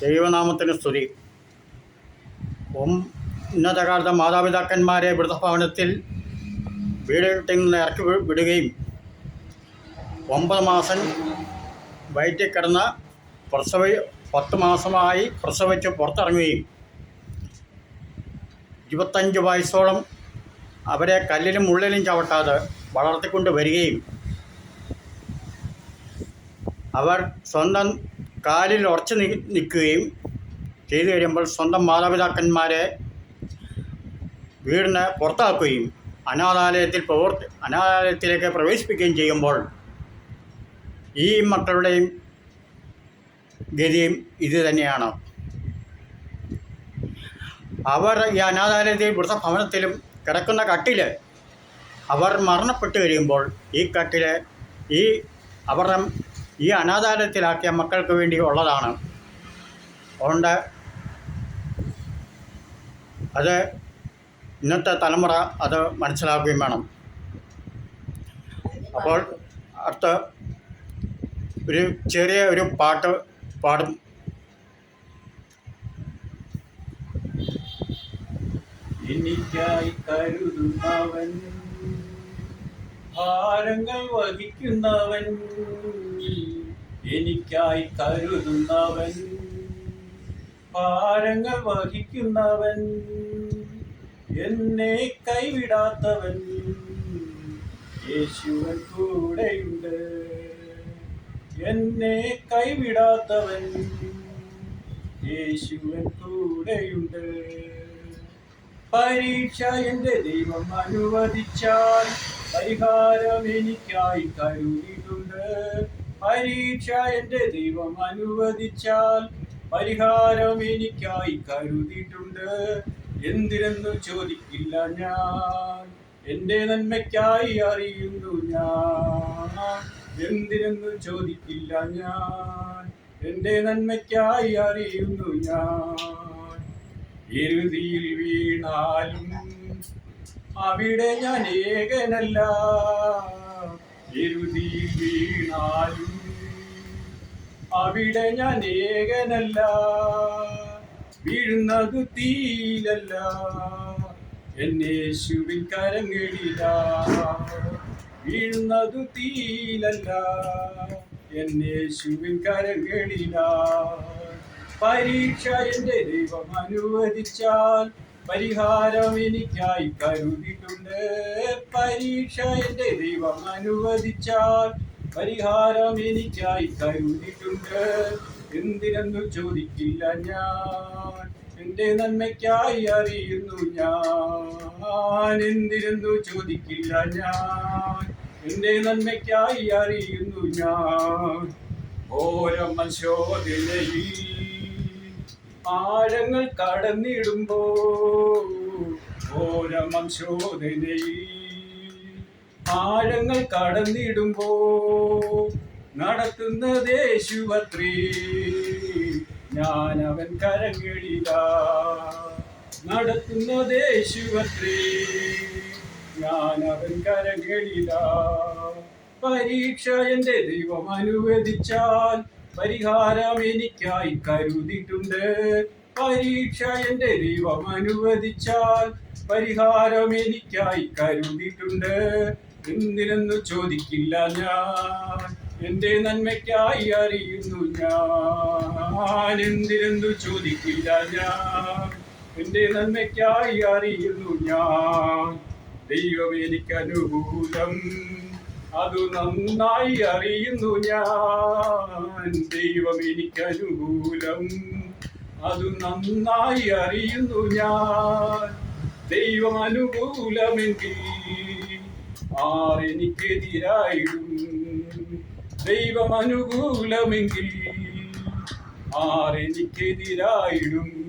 ദൈവനാമത്തിന് സ്തുതി. ഉന്നതകാലത്തെ കാലത്ത് മാതാപിതാക്കന്മാരെ വൃദ്ധഭവനത്തിൽ വീട്ടിൽ നിന്ന് ഇറക്കി വിടുകയും ഒമ്പത് മാസം വയറ്റിൽ കിടന്ന് പ്രസവ പത്ത് മാസമായി പ്രസവിച്ച് പുറത്തിറങ്ങുകയും ഇരുപത്തഞ്ച് വയസ്സോളം അവരെ കല്ലിലും ഉള്ളിലും ചവിട്ടാതെ വളർത്തിക്കൊണ്ട് വരികയും അവർ സ്വന്തം കാലിൽ ഉറച്ചു നിൽക്കുകയും ചെയ്തു കഴിയുമ്പോൾ സ്വന്തം മാതാപിതാക്കന്മാരെ വീടിന് പുറത്താക്കുകയും അനാഥാലയത്തിൽ പ്രവർത്തി അനാഥാലയത്തിലേക്ക് പ്രവേശിപ്പിക്കുകയും ചെയ്യുമ്പോൾ ഈ മക്കളുടെയും ഗതിയും ഇത് തന്നെയാണ്. അവർ ഈ അനാഥാലയത്തിൽ വൃദ്ധഭവനത്തിലും കിടക്കുന്ന കട്ടിൽ അവർ മരണപ്പെട്ട് കഴിയുമ്പോൾ ഈ കട്ടിൽ ഈ അവരുടെ ഈ അനാഥാലയത്തിലാക്കിയ മക്കൾക്ക് വേണ്ടി ഉള്ളതാണ്. അതുകൊണ്ട് അത് ഇന്നത്തെ തലമുറ അത് മനസ്സിലാക്കുകയും വേണം. അപ്പോൾ അടുത്ത ഒരു ചെറിയ ഒരു പാട്ട് പാടും. എനിക്കായി കരുതുന്നവൻ ഭാരങ്ങൾ വഹിക്കുന്നവൻ എനിക്കായി കരുതുന്നവൻ. ഭാരങ്ങൾ വഹിക്കുന്നവൻ എന്നെ കൈവിടാത്തവൻ യേശുവൻ കൂടെയുണ്ട്. എന്നെ കൈവിടാത്തവൻ യേശുവൻ കൂടെയുണ്ട്. പരീക്ഷ എന്റെ ദൈവം അനുവദിച്ചാൽ പരിഹാരം എനിക്കായി കരുതിയിട്ടുണ്ട് പരീക്ഷ എന്റെ ദൈവം അനുവദിച്ചാൽ പരിഹാരം എനിക്കായി കരുതിയിട്ടുണ്ട്. എന്തിനെന്നു ചോദിക്കില്ല ഞാൻ. എന്റെ നന്മയ്ക്കായി അറിയുന്നു ഞാൻ. എന്തിനെന്നു ചോദിക്കില്ല ഞാൻ. എന്റെ നന്മയ്ക്കായി അറിയുന്നു ഞാൻ. എഴുതിയിൽ വീണാലും അവിടെ ഞാൻ ഏകനല്ല വീണാലും അവിടെ ഞാൻ ഏകനല്ല വീഴുന്നത് തീയിലല്ല. എന്നേശുവിൻ കരങ്ങളില. വീഴുന്നത് തീയിലല്ല. എന്നേശുവിൻ കരങ്ങളില. പരീക്ഷ എന്റെ ദൈവം അനുവദിച്ചാൽ പരിഹാരം എനിക്കായി കരുതിട്ടുണ്ട് പരീക്ഷ എന്റെ ദൈവം അനുവദിച്ചാൽ പരിഹാരം എനിക്കായി കരുതിട്ടുണ്ട് എന്തിനെന്നു ചോദിക്കില്ല ഞാൻ. എന്റെ നന്മയ്ക്കായി അറിയുന്നു ഞാൻ. എന്തിനെന്നു ചോദിക്കില്ല ഞാൻ. എന്റെ നന്മയ്ക്കായി അറിയുന്നു ഞാൻ. ഓരോ ശോധനയിൽ ആഴങ്ങൾ കടന്നിടുമ്പോ ഓരമം ശോധനയിൽ ആഴങ്ങൾ കടന്നിടുമ്പോ നടത്തുന്ന ദേശുപത്രി ഞാൻ അവൻ കരങ്ങളില. നടത്തുന്ന ദേശുപത്രി ഞാൻ അവൻ കരങ്ങളില. പരീക്ഷ എന്റെ ദൈവം അനുവദിച്ചാൽ പരിഹാരം എനിക്കായി കരുതിയിട്ടുണ്ട്. പരീക്ഷ എന്റെ ദൈവം അനുവദിച്ചാൽ പരിഹാരം എനിക്കായി കരുതിയിട്ടുണ്ട്. എന്തിനെന്നു ചോദിക്കില്ല ഞാൻ. എന്റെ നന്മയ്ക്കായി അറിയുന്നു ഞാൻ. എന്തിനെന്നു ചോദിക്കില്ല ഞാൻ. എന്റെ നന്മയ്ക്കായി അറിയുന്നു ഞാൻ. ദൈവം എനിക്ക് അനുകൂലം അത് നന്നായി അറിയുന്നു ഞാൻ. ദൈവം എനിക്ക് അനുകൂലം. അത് നന്നായി അറിയുന്നു ഞാൻ. ദൈവം അനുകൂലമെങ്കിൽ ആരെനിക്കെതിരായിടും ദൈവം അനുകൂലമെങ്കിൽ ആരെനിക്കെതിരായിടും